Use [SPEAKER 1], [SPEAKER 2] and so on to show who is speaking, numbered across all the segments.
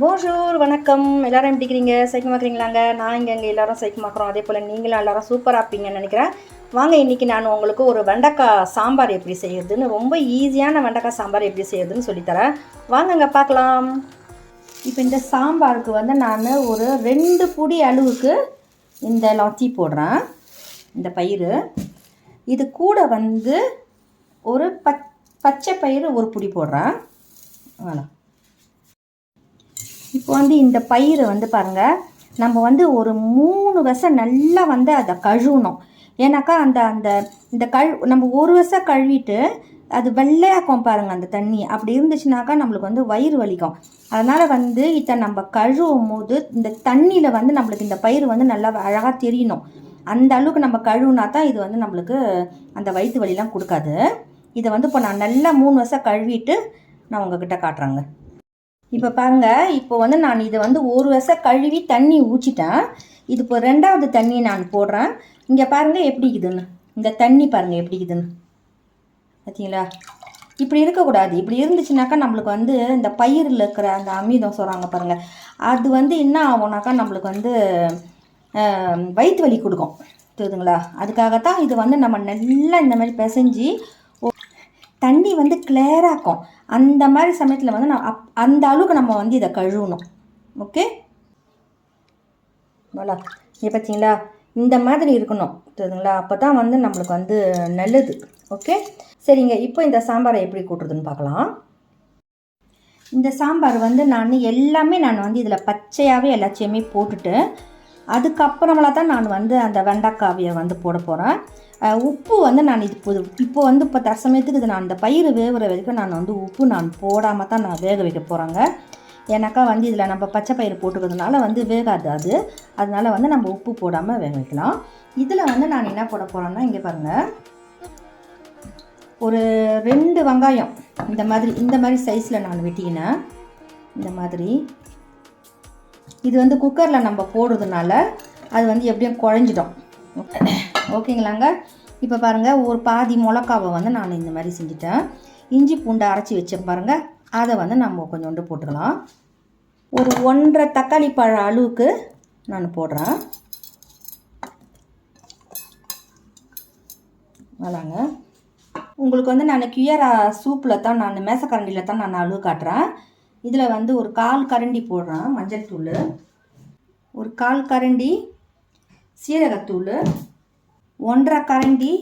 [SPEAKER 1] போஷூர் வணக்கம். எல்லாரும் எப்படி இருக்கிறீங்க சைக்கமாக்குறீங்களாங்க நான் இங்கே இங்கே எல்லாரும் சைக்கமாக்குறோம் அதே போல் நீங்களும் எல்லாரும் சூப்பராக இருப்பீங்கன்னு நினைக்கிறேன். வாங்க இன்றைக்கி நான் உங்களுக்கு ஒரு வெண்டைக்காய் சாம்பார் எப்படி செய்யறதுன்னு ரொம்ப ஈஸியான வெண்டைக்காய் சாம்பார் எப்படி செய்யறதுன்னு சொல்லித்தரேன். வாங்கங்க பார்க்கலாம். இப்போ இந்த சாம்பாருக்கு வந்து நான் ஒரு ரெண்டு புடி அளவுக்கு இந்த லொத்தி போடுறேன். இந்த பயிறு. இது கூட வந்து ஒரு பச் பச்சை பயிறு ஒரு புடி போடுறேன். வேணாம் இப்போ வந்து இந்த பயிரை வந்து பாருங்கள் நம்ம வந்து ஒரு மூணு வருஷம் நல்லா வந்து அதை கழுவணும். ஏன்னாக்கா அந்த அந்த இந்த கழு நம்ம ஒரு வருஷம் கழுவிட்டு அது வெள்ளையாக்கும் பாருங்கள் அந்த தண்ணி. அப்படி இருந்துச்சுனாக்கா நம்மளுக்கு வந்து வயிறு வலிக்கும். அதனால் வந்து இதை நம்ம கழுவும் போது இந்த தண்ணியில் வந்து நம்மளுக்கு இந்த பயிர் வந்து நல்லா அழகாக தெரியணும். அந்த அளவுக்கு நம்ம கழுவுனா தான் இது வந்து நம்மளுக்கு அந்த வயிற்று வலிலாம் கொடுக்காது. இதை வந்து இப்போ நான் நல்லா மூணு வருஷம் கழுவிட்டு நான் உங்ககிட்ட காட்டுறேங்க. இப்போ பாருங்கள் இப்போ வந்து நான் இதை வந்து ஒரு வருஷம் கழுவி தண்ணி ஊற்றிட்டேன் இது இப்போ ரெண்டாவது தண்ணி நான் போடுறேன். இங்கே பாருங்கள் எப்படி இருக்குதுன்னு. இந்த தண்ணி பாருங்கள் எப்படி இருக்குதுன்னு. பார்த்தீங்களா இப்படி இருக்கக்கூடாது. இப்படி இருந்துச்சுனாக்கா நம்மளுக்கு வந்து இந்த பயிரில் இருக்கிற அந்த அமிதம் சொல்கிறாங்க பாருங்கள் அது வந்து என்ன ஆகும்னாக்கா நம்மளுக்கு வந்து வயிற்று வலி கொடுக்கும். தெரியுதுங்களா அதுக்காகத்தான் இது வந்து நம்ம நல்லா இந்த மாதிரி பிசைஞ்சு தண்ணி வந்து கிளியராக்கும் அந்த மாதிரி சமயத்தில் வந்து நான் அப் அந்த அளவுக்கு நம்ம வந்து இதை கழுவணும். ஓகே போலா இது பார்த்தீங்களா இந்த மாதிரி இருக்கணும். தெரியுதுங்களா அப்போ தான் வந்து நம்மளுக்கு வந்து நல்லது. ஓகே சரிங்க. இப்போ இந்த சாம்பாரை எப்படி கூட்டுறதுன்னு பார்க்கலாம். இந்த சாம்பார் வந்து நான் எல்லாமே நான் வந்து இதில் பச்சையாகவே எல்லாத்தையுமே போட்டுட்டு அதுக்கப்புறமேல தான் நான் வந்து அந்த வெண்டைக்காவியை வந்து போட போகிறேன் உப்பு வந்து நான் இது இப்போ இப்போ வந்து இப்போ தற்சமயத்துக்கு இது நான் அந்த பயிர் வேகிற வரைக்கும் நான் வந்து உப்பு நான் போடாமல் தான் நான் வேக வைக்க போகிறேங்க ஏன்னாக்கா வந்து இதில் நம்ம பச்சை பயிர் போட்டுக்கிறதுனால வந்து வேகாது அது. அதனால வந்து நம்ம உப்பு போடாமல் வேக வைக்கலாம். இதில் வந்து நான் என்ன போட போகிறேன்னா இங்கே பாருங்கள் ஒரு ரெண்டு வெங்காயம் இந்த மாதிரி இந்த மாதிரி சைஸில் நான் வெட்டிக்கினேன். இந்த மாதிரி. இது வந்து குக்கரில் நம்ம போடுறதுனால அது வந்து எப்படியும் குழஞ்சிடும். ஓகேங்களாங்க? இப்போ பாருங்கள் ஒரு பாதி மிளகாவை வந்து நான் இந்த மாதிரி செஞ்சுட்டேன். இஞ்சி பூண்டை அரைச்சி வச்சேன் பாருங்கள் அதை வந்து நம்ம கொஞ்சோண்டு போட்டுக்கலாம். ஒரு ஒன்றரை தக்காளி பழ அளவுக்கு நான் போடுறேன். அதாங்க. உங்களுக்கு வந்து நான் கியரா சூப்பில் தான் நான் மேசக்கரண்டியில் தான் நான் அளவு காட்டுறேன். இதில் வந்து ஒரு கால் கரண்டி போடுறோம் மஞ்சள் தூள். ஒரு கால் கரண்டி சீரகத்தூள் ஒன்றரை கரண்டி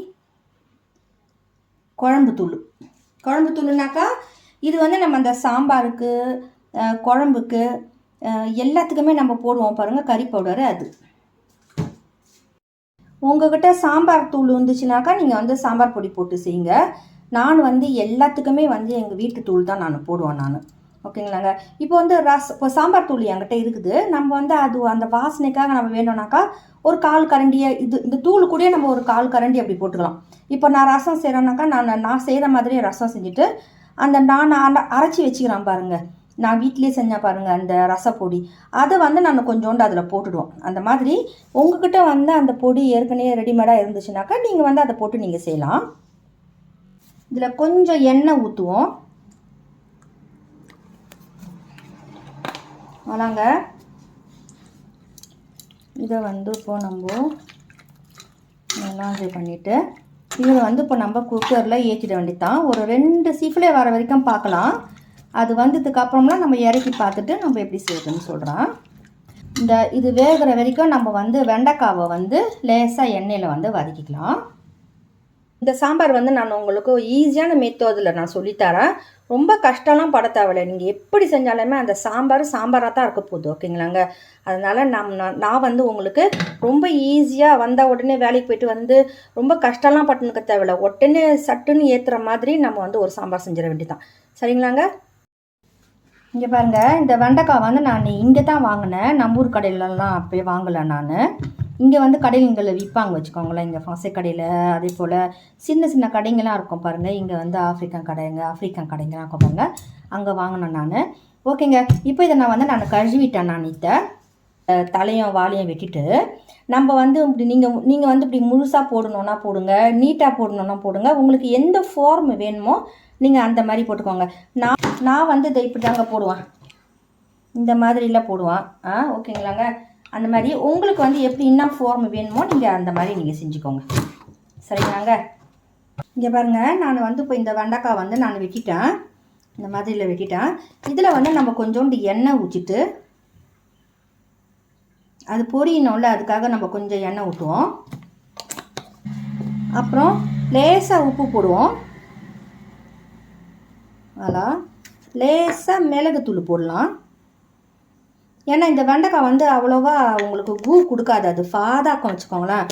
[SPEAKER 1] குழம்பு தூள். குழம்பு தூளுனாக்கா இது வந்து நம்ம அந்த சாம்பாருக்கு குழம்புக்கு எல்லாத்துக்குமே நம்ம போடுவோம் பாருங்கள் கறி பவுடரு அது. உங்ககிட்ட சாம்பார் தூள் இருந்துச்சுனாக்கா நீங்கள் வந்து சாம்பார் பொடி போட்டு செய்யுங்க. நான் வந்து எல்லாத்துக்குமே வந்து எங்கள் வீட்டு தூள் தான் நான் போடுவேன் நான். ஓகேங்களாங்க? இப்போ வந்து ரஸ் இப்போ சாம்பார் தூள் என்கிட்ட இருக்குது. நம்ம வந்து அது அந்த வாசனைக்காக நம்ம வேணும்னாக்கா ஒரு கால் கரண்டியை இது இந்த தூள் கூடயே நம்ம ஒரு கால் கரண்டி அப்படி போட்டுக்கலாம். இப்போ நான் ரசம் செய்கிறேன்னாக்கா நான் நான் செய்கிற மாதிரியே ரசம் செஞ்சுட்டு அந்த நான் அரைச்சி வச்சுக்கிறேன் பாருங்கள் நான் வீட்டிலே செஞ்சேன் பாருங்கள் அந்த ரசப்பொடி. அதை வந்து நான் கொஞ்சோண்டு அதில் போட்டுடுவோம். அந்த மாதிரி உங்ககிட்ட வந்து அந்த பொடி ஏற்கனவே ரெடிமேடாக இருந்துச்சுனாக்கா நீங்கள் வந்து அதை போட்டு நீங்கள் செய்யலாம். இதில் கொஞ்சம் எண்ணெய் ஊற்றுவோம் அதாங்க இதை வந்து இப்போ நம்ம எல்லாம் இது பண்ணிவிட்டு இதை வந்து இப்போ நம்ம குக்கரில் ஏற்றிட வேண்டியதான் ஒரு ரெண்டு சிஃபிலே வர வரைக்கும் பார்க்கலாம். அது வந்ததுக்கப்புறம்லாம் நம்ம இறக்கி பார்த்துட்டு நம்ம எப்படி செய்யறதுன்னு சொல்கிறேன் இந்த இது வேகிற வரைக்கும் நம்ம வந்து வெண்டைக்காவை வந்து லேசாக எண்ணெயில் வந்து வதக்கிக்கலாம். இந்த சாம்பார் வந்து நான் உங்களுக்கு ஈஸியான மெத்தோதில் நான் சொல்லித்தரேன். ரொம்ப கஷ்டம்லாம் பட தேவையில்ல. நீங்கள் எப்படி செஞ்சாலுமே அந்த சாம்பார் சாம்பாராக தான் இருக்க போகுது ஓகேங்களாங்க? அதனால் நம் நான் நான் வந்து உங்களுக்கு ரொம்ப ஈஸியாக வந்த உடனே வேலைக்கு போயிட்டு வந்து ரொம்ப கஷ்டம்லாம் பட்டுனுக்க தேவையில்ல. உடனே சட்டுன்னு ஏற்றுற மாதிரி நம்ம வந்து ஒரு சாம்பார் செஞ்சிட வேண்டியதான் சரிங்களாங்க? இங்கே பாருங்கள் இந்த வெண்டைக்காய் வந்து நான் இங்கே தான் வாங்கினேன். நம்ம ஊர் கடையிலலாம் அப்போயே வாங்கலை நான். இங்கே வந்து கடைகளில் விற்பாங்க வச்சுக்கோங்களேன். இங்கே ஃபாசை கடையில் அதே போல் சின்ன சின்ன கடைங்களாம் இருக்கும் பாருங்கள் இங்கே வந்து ஆஃப்ரிக்கன் கடைங்க ஆஃப்ரிக்கன் கடைங்களாம் இருக்கும் பாருங்கள் அங்கே வாங்கினேன் நான். ஓகேங்க. இப்போ இதை நான் வந்து நான் கழுவிட்டேன் நான் இதை. தலையும் வாலையும் வெட்டிட்டு நம்ம வந்து இப்படி நீங்கள் நீங்கள் வந்து இப்படி முழுசாக போடணுன்னா போடுங்க நீட்டாக போடணுன்னா போடுங்க. உங்களுக்கு எந்த ஃபார்ம் வேணுமோ நீங்கள் அந்த மாதிரி போட்டுக்கோங்க. நான் நான் வந்து இதை இப்படி தாங்க போடுவேன். இந்த மாதிரிலாம் போடுவான். ஆ ஓகேங்களாங்க? அந்த மாதிரி உங்களுக்கு வந்து எப்படி என்ன ஃபார்ம் வேணுமோ நீங்கள் அந்த மாதிரி நீங்கள் செஞ்சுக்கோங்க. சரிங்களாங்க? இங்கே பாருங்கள் நான் வந்து இப்போ இந்த வெண்டைக்காய் வந்து நான் வெட்டிட்டேன். இந்த மாதிரியில் வெட்டிட்டேன். இதில் வந்து நம்ம கொஞ்சோண்டு எண்ணெய் ஊற்றிட்டு அது பொரியணும்ல அதுக்காக நம்ம கொஞ்சம் எண்ணெய் ஊற்றுவோம் அப்புறம் லேசாக உப்பு போடுவோம். அதா லேசாக மிளகுத்தூள் போடலாம். ஏன்னா இந்த வெண்டைக்காய் வந்து அவ்வளோவா உங்களுக்கு பூ கொடுக்காது. அது ஃபாதாக்கம் வச்சுக்கோங்களேன்.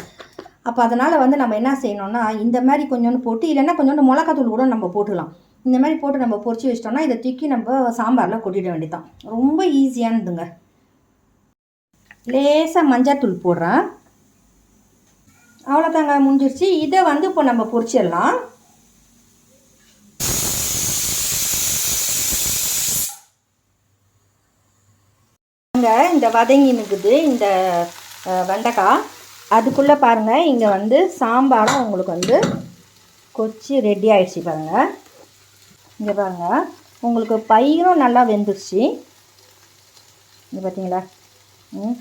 [SPEAKER 1] அப்போ அதனால் வந்து நம்ம என்ன செய்யணும்னா இந்த மாதிரி கொஞ்சோண்டு போட்டு இல்லைன்னா கொஞ்சோண்டு மிளகாத்தூள் கூட நம்ம போட்டுக்கலாம். இந்த மாதிரி போட்டு நம்ம பொறிச்சு வச்சிட்டோம்னா இதை தூக்கி நம்ம சாம்பாரில் கொட்டிட வேண்டியதான் ரொம்ப ஈஸியானதுங்க லேசாக மஞ்சத்தூள் போடுறேன். அவ்வளோதாங்க முடிஞ்சிருச்சு. இதை வந்து இப்போ நம்ம பொரிச்சிடலாம் இங்கே இந்த வதங்கி நிற்குது இந்த வெண்டைக்காய். அதுக்குள்ளே பாருங்கள் இங்கே வந்து சாம்பாரும் உங்களுக்கு வந்து கொச்சி ரெடி ஆகிடுச்சு பாருங்கள் இங்கே பாருங்கள் உங்களுக்கு பயிரும் நல்லா வெந்துருச்சு. இங்கே பார்த்தீங்களா ம்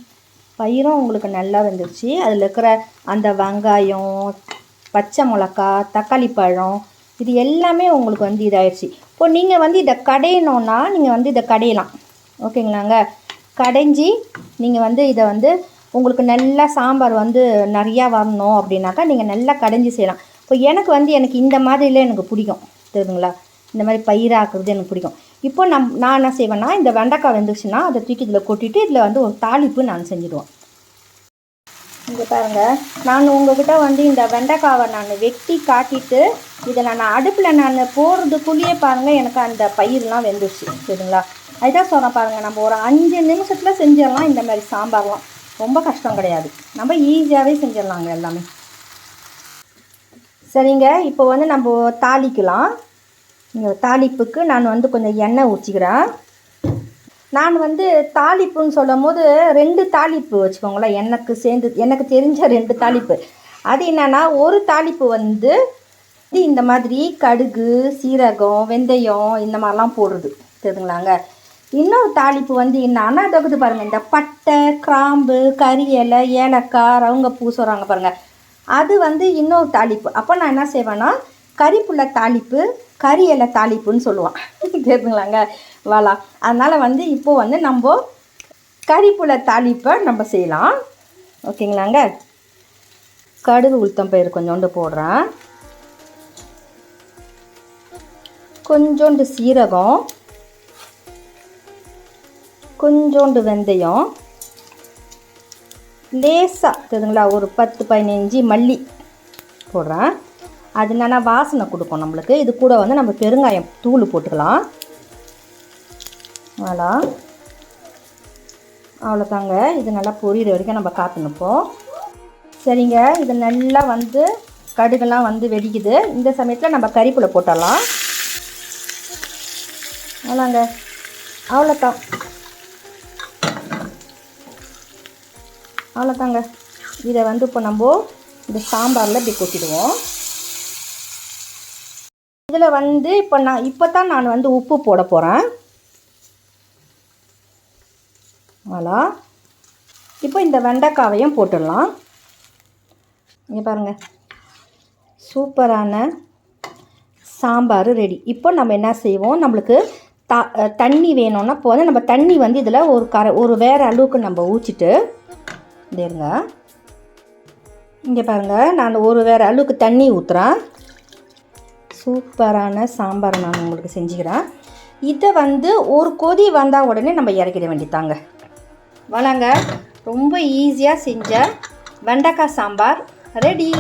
[SPEAKER 1] பயிரும் உங்களுக்கு நல்லா வெந்துருச்சு. அதில் இருக்கிற அந்த வெங்காயம் பச்சை மிளகா தக்காளி பழம் இது எல்லாமே உங்களுக்கு வந்து இதாயிடுச்சு. இப்போ நீங்கள் வந்து இதை கடையணுன்னா நீங்கள் வந்து இதை கடையலாம். ஓகேங்களாங்க? கடைஞ்சி நீங்கள் வந்து இதை வந்து உங்களுக்கு நல்லா சாம்பார் வந்து நிறையா வரணும் அப்படின்னாக்கா நீங்கள் நல்லா கடைஞ்சி செய்யலாம். இப்போ எனக்கு வந்து எனக்கு இந்த மாதிரில எனக்கு பிடிக்கும். தெரியுதுங்களா? இந்த மாதிரி பயிராக்குறது எனக்கு பிடிக்கும். இப்போ நம் நான் என்ன செய்வேன்னா இந்த வெண்டைக்காய் வெந்துச்சுன்னா அதை தூக்கி இதில் கொட்டிட்டு இதில் வந்து ஒரு தாளிப்பு நான் செஞ்சுடுவேன். இங்கே பாருங்கள் நான் உங்ககிட்ட வந்து இந்த வெண்டைக்காவை நான் வெட்டி காட்டிட்டு இதை நான் அடுப்பில் நான் போடுறதுக்குள்ளேயே பாருங்கள் எனக்கு அந்த பயிரெலாம் வெந்துருச்சு. சரிங்களா அதுதான் சொல்கிறேன் பாருங்கள் நம்ம ஒரு அஞ்சு நிமிஷத்தில் செஞ்சிடலாம் இந்த மாதிரி சாம்பார்லாம். ரொம்ப கஷ்டம் கிடையாது. நம்ம ஈஸியாகவே செஞ்சிடலாங்க எல்லாமே. சரிங்க இப்போ வந்து நம்ம தாளிக்கலாம். இந்த தாளிப்புக்கு நான் வந்து கொஞ்சம் எண்ணெய் ஊற்றிக்கிறேன் நான் வந்து தாளிப்புன்னு சொல்லும் போது ரெண்டு தாளிப்பு வச்சுக்கோங்களேன். எனக்கு சேர்ந்து எனக்கு தெரிஞ்ச ரெண்டு தாளிப்பு. அது என்னன்னா ஒரு தாளிப்பு வந்து இந்த மாதிரி கடுகு சீரகம் வெந்தயம் இந்த மாதிரிலாம் போடுறது. தெரியுதுங்களாங்க? இன்னொரு தாளிப்பு வந்து என்னன்னா தகுது பாருங்கள் இந்த பட்டை கிராம்பு கறி இலை ஏலக்காய் பூ சொல்கிறாங்க பாருங்கள் அது வந்து இன்னொரு தாளிப்பு. அப்போ நான் என்ன செய்வேன்னா கறிப்புள்ள தாளிப்பு கறி இலை தாளிப்புன்னு சொல்லுவான். தெரிஞ்சுங்களாங்க வாலா. அதனால் வந்து இப்போது வந்து நம்ம கறிப்புள்ள தாளிப்பை நம்ம செய்யலாம். ஓகேங்களாங்க? கடுகு உளுத்தம் பயிர் கொஞ்சோண்டு போடுறேன். கொஞ்சோண்டு சீரகம். கொஞ்சோண்டு வெந்தயம். லேசாக தெரியுதுங்களா ஒரு பத்து பதினஞ்சு மல்லி போடுறேன். அது என்னென்னா வாசனை கொடுக்கும் நம்மளுக்கு. இது கூட வந்து நம்ம பெருங்காயம் தூள் போட்டுக்கலாம். அவ்வளோ அவ்வளோதாங்க. இது நல்லா பொரியிற வரைக்கும் நம்ம காத்துனுப்போம் சரிங்க. இது நல்லா வந்து கடுகெல்லாம் வந்து வெடிக்குது. இந்த சமயத்தில் நம்ம கறிப்புல போட்டலாம் அவ்வளோங்க. அவ்வளோதான். அவ்வளோதாங்க. இதை வந்து இப்போ நம்ம இந்த சாம்பாரில் இப்படி கொட்டிடுவோம். இதில் வந்து இப்போ நான் இப்போ தான் நான் வந்து உப்பு போட போகிறேன். அவ்வளோ. இப்போ இந்த வெண்டைக்காவையும் போட்டுடலாம். இங்கே பாருங்கள் சூப்பரான சாம்பார் ரெடி. இப்போ நம்ம என்ன செய்வோம்? நம்மளுக்கு த தண்ணி வேணும்னா இப்போ வந்து நம்ம தண்ணி வந்து இதில் ஒரு கரை ஒரு வேறு அளவுக்கு நம்ம ஊற்றிட்டு இந்த இருங்க இங்கே பாருங்கள் நான் ஒரு வேறு அளவுக்கு தண்ணி ஊற்றுறேன் சூப்பரான சாம்பார் நான் உங்களுக்கு செஞ்சுக்கிறேன். இதை வந்து ஒரு கொதி வந்தால் உடனே நம்ம இறக்கிட வேண்டியதாங்க வளங்க ரொம்ப ஈஸியாக செஞ்ச வெண்டைக்காய் சாம்பார். ரெடி